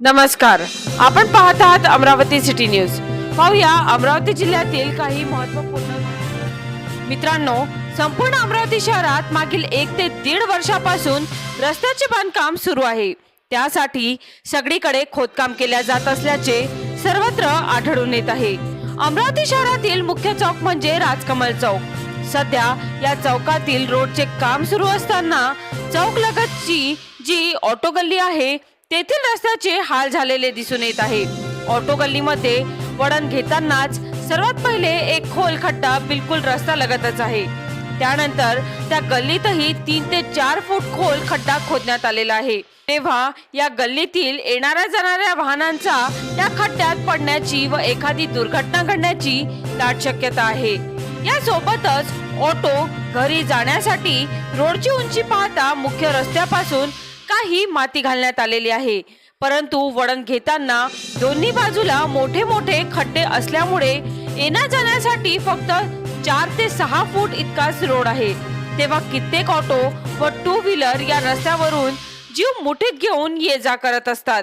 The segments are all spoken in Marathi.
नमस्कार. आपण पाहत आहात अमरावती सिटी न्यूज. पाहूया अमरावती जिल्ह्यातील काही महत्त्वपूर्ण मित्रांनो संपूर्ण अमरावती शहरात मागील एक ते दीड वर्षापासून रस्त्याचे बांधकाम सुरू आहे. त्यासाठी सगळीकडे खोदकाम केल्या जात असल्याचे सर्वत्र आढळून येत आहे. अमरावती शहरातील मुख्य चौक म्हणजे राजकमल चौक. सध्या या चौकातील रोडचे काम सुरू असताना चौक लगतची जी ऑटो गल्ली आहे तेथील रस्त्याचे हाल झालेले दिसून येत आहे. ऑटो गल्लीमध्ये वळण घेतानाच सर्वात पहिले एक खोल खड्डा बिलकुल रस्ता लगतच आहे. त्यानंतर त्या गल्लीतही तीन ते चार फूट खोल खड्डा खोदण्यात आलेला आहे. तेव्हा या गल्लीतील येणाऱ्या जाणाऱ्या वाहनांचा त्या खड्ड्यात पडण्याची व एखादी दुर्घटना घडण्याची दाट शक्यता आहे. या सोबतच ऑटो घरी जाण्यासाठी रोडची उंची पाहता मुख्य रस्त्यापासून काही माती घालण्यात आलेली आहे. परंतु वळण घेताना दोन्ही बाजूला मोठे मोठे खड्डे असल्यामुळे येण्या जाण्यासाठी फक्त चार ते सहा फूट इतकाच रोड आहे. तेव्हा कित्येक ऑटो व टू व्हीलर या रस्त्यावरून जीव मुठीत घेऊन ये जा करत असतात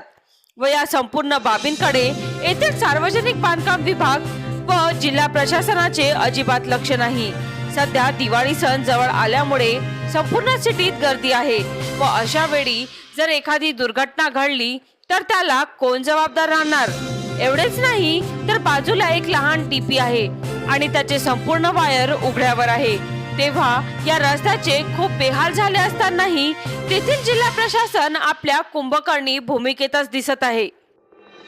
व या संपूर्ण बाबींकडे येथील सार्वजनिक बांधकाम विभाग व जिल्हा प्रशासनाचे अजिबात लक्ष नाही. सध्या दिवाळी सण जवळ आल्यामुळे संपूर्ण सिटीत गर्दी आहे. व अशा वेळी जर एखादी दुर्घटना घडली तर त्याला कोण जबाबदार राहणार? एवढेच नाही तर बाजूला एक लहान टीपी आहे आणि त्याचे संपूर्ण वायर उघड्यावर आहे. तेव्हा या रस्त्याचे खूप बेहाल झाले असतानाही तेथील जिल्हा प्रशासन आपल्या कुंभकर्णी भूमिकेतच दिसत आहे.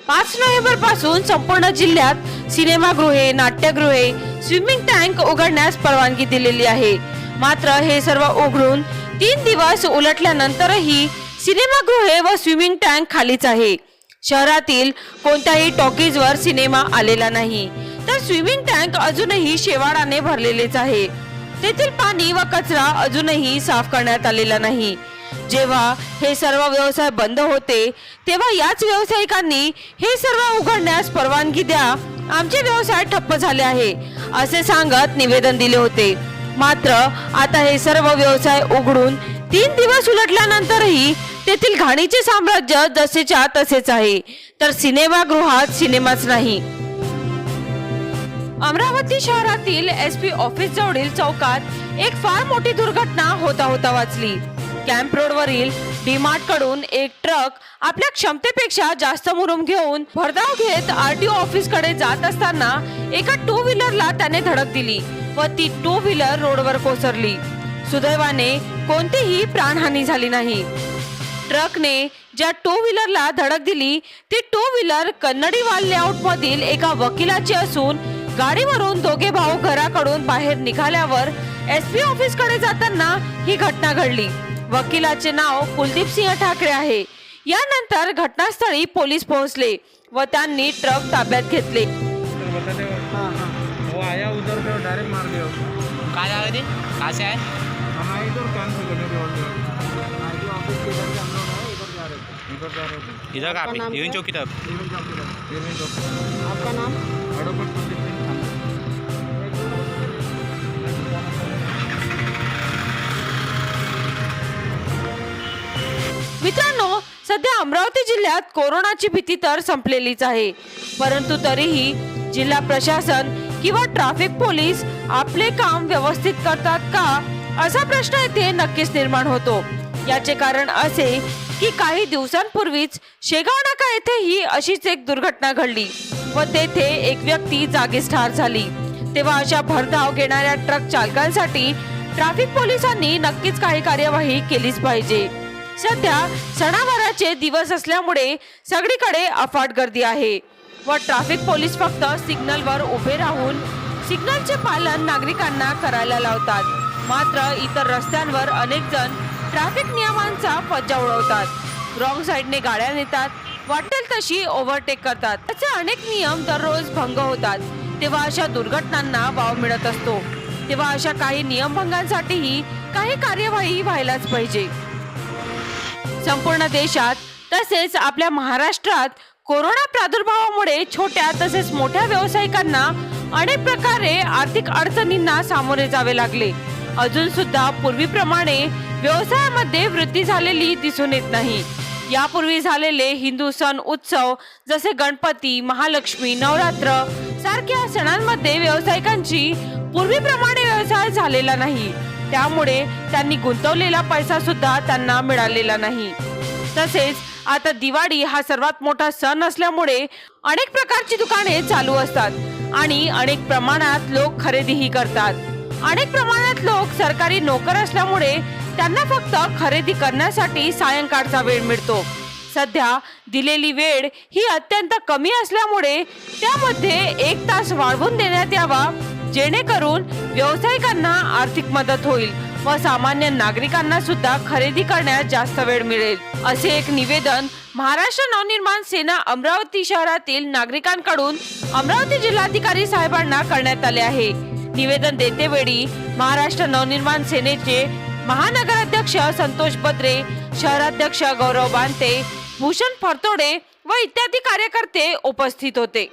पाच नोव्हेंबरपासून संपूर्ण जिल्ह्यात सिनेमागृहे नाट्यगृहे स्विमिंग टँक उघडण्यास परवानगी दिलेली आहे. मात्र हे सर्व उघडून तीन दिवस उलटल्यानंतरही सिनेमागृहे व स्विमिंग टँक खालीच आहे. शहरातील कोणत्याही टॉकीजवर सिनेमा आलेला नाही. तर स्विमिंग टँक अजूनही शेवाळाने भरलेलेच आहे. तेथील पाणी व कचरा अजूनही साफ करण्यात आलेला नाही. जेव्हा हे सर्व व्यवसाय बंद होते तेव्हा याच व्यावसायिकांनी हे सर्व उघडण्यास परवानगी द्या. आमचे व्यवसाय ठप्प झाले आहे असे सांगत निवेदन दिले होते. मात्र आता हे सर्व व्यवसाय उघडून तीन दिवस उलटल्यानंतरही तेथील घाणीचे साम्राज्य जसेच्या तसेच आहे. तर सिनेमागृहात सिनेमाच नाही. अमरावती शहरातील एस पी ऑफिस जवळील चौकात एक फार मोठी दुर्घटना होता होता वाचली. कॅम्प रोडवरील डीमार्टकडून एक ट्रक आपल्या क्षमतेपेक्षा जास्त मुरुम घेऊन भरधाव घेत आरटीओ ऑफिसकडे जात असताना एका टू व्हीलरला त्याने धडक दिली व ती टू व्हीलर रोडवर कोसरली सुदैवाने कोणतीही प्राणहानी झाली नाही. ट्रकने ज्या टू व्हीलरला धडक दिली ती टू व्हीलर कन्नडीवाल लेआउट मधील एका वकिलाची असून गाडीवरून दोघे भाऊ घराकडून बाहेर निघाल्यावर एस पी ऑफिसकडे जाताना ही घटना घडली. वकिलाचे नाव कुलदीप सिंह ठाकरे आहे यानंतर घटनास्थळी पोलीस पोहोचले व त्यांनी ट्रक ताब्यात घेतले तो बताते हो हाँ हाँ वो आया उधर से और डायरेक्ट मार दिया उसको कहाँ जा रहे थे कहाँ से आए हम आए इधर कैंसिल करने के बाद आईटी ऑफिस के इधर से हम लोग आए इधर जा रहे थे इधर जा रहे थे इधर कहाँ आपका नाम पे यून क्या? चौक की तरफ इवन चौक की तरफ इवन चौक की आपका नाम। मित्रांनो सध्या अमरावती जिल्ह्यात कोरोनाची भीती तर संपलेलीच आहे. परंतु तरीही जिल्हा प्रशासन किंवा ट्रॅफिक पोलीस आपले काम व्यवस्थित करतात का असा प्रश्न येथे नक्कीच निर्माण होतो. याचे कारण असे की काही दिवसांपूर्वीच शेगाव नाका येथे ही अशीच एक दुर्घटना घडली व तेथे एक व्यक्ती जागीच ठार झाली. तेव्हा अशा भरधाव घेणाऱ्या ट्रक चालकांसाठी ट्रॅफिक पोलिसांनी नक्कीच काही कार्यवाही केलीच पाहिजे. सध्या सणावाराचे दिवस असल्यामुळे सगळीकडे अफाट गर्दी आहे. व ट्रॅफिक पोलीस फक्त सिग्नलवर उभे राहून सिग्नलचे पालन नागरिकांना करायला लावतात. मात्र इतर रस्त्यांवर अनेक जण ट्रॅफिक नियमांचा फज्जा उडवतात. रॉंग साईडने गाड्या नेतात. वाटेल तशी ओव्हरटेक करतात. त्याचे अनेक नियम दररोज भंग होतात. तेव्हा अशा दुर्घटनांना वाव मिळत असतो. तेव्हा अशा काही नियमभंगांसाठीही काही कार्यवाही व्हायलाच पाहिजे. संपूर्ण देशात तसेच आपल्या महाराष्ट्रात कोरोना प्रादुर्भावामुळे छोट्या तसेच मोठ्या व्यावसायिकांना अनेक प्रकारे आर्थिक अडचणींना सामोरे जावे लागले. अजून सुद्धा पूर्वीप्रमाणे व्यवसायामध्ये वृद्धी झालेली दिसून येत नाही. यापूर्वी झालेले हिंदू सण उत्सव जसे गणपती महालक्ष्मी नवरात्र सारख्या सणांमध्ये व्यावसायिकांची पूर्वीप्रमाणे व्यवसाय झालेला नाही. त्यामुळे त्यांनी गुंतवलेला पैसा सुद्धा त्यांना मिळालेला नाही. तसेच आता दिवाळी हा सर्वात मोठा सण असल्यामुळे अनेक प्रकारची दुकाने चालू असतात आणि अनेक प्रमाणात लोक खरेदीही करतात. अनेक प्रमाणात लोक सरकारी नोकर असल्यामुळे त्यांना फक्त खरेदी करण्यासाठी सायंकाळचा वेळ मिळतो. सध्या दिलेली वेळ ही अत्यंत कमी असल्यामुळे त्यामध्ये एक तास वाढवून देण्यात यावा जेणेकरून व्यावसायिकांना आर्थिक मदत होईल व सामान्य नागरिकांना सुद्धा खरेदी करण्यास जास्त वेळ मिळेल. असे एक निवेदन महाराष्ट्र नवनिर्माण सेना अमरावती शहरातील नागरिकांकडून अमरावती जिल्हाधिकारी साहेबांना करण्यात आले आहे. निवेदन देतेवेळी महाराष्ट्र नवनिर्माण सेनेचे महानगराध्यक्ष संतोष बद्रे शहराध्यक्ष गौरव बांते भूषण फरतोडे व इत्यादी कार्यकर्ते उपस्थित होते.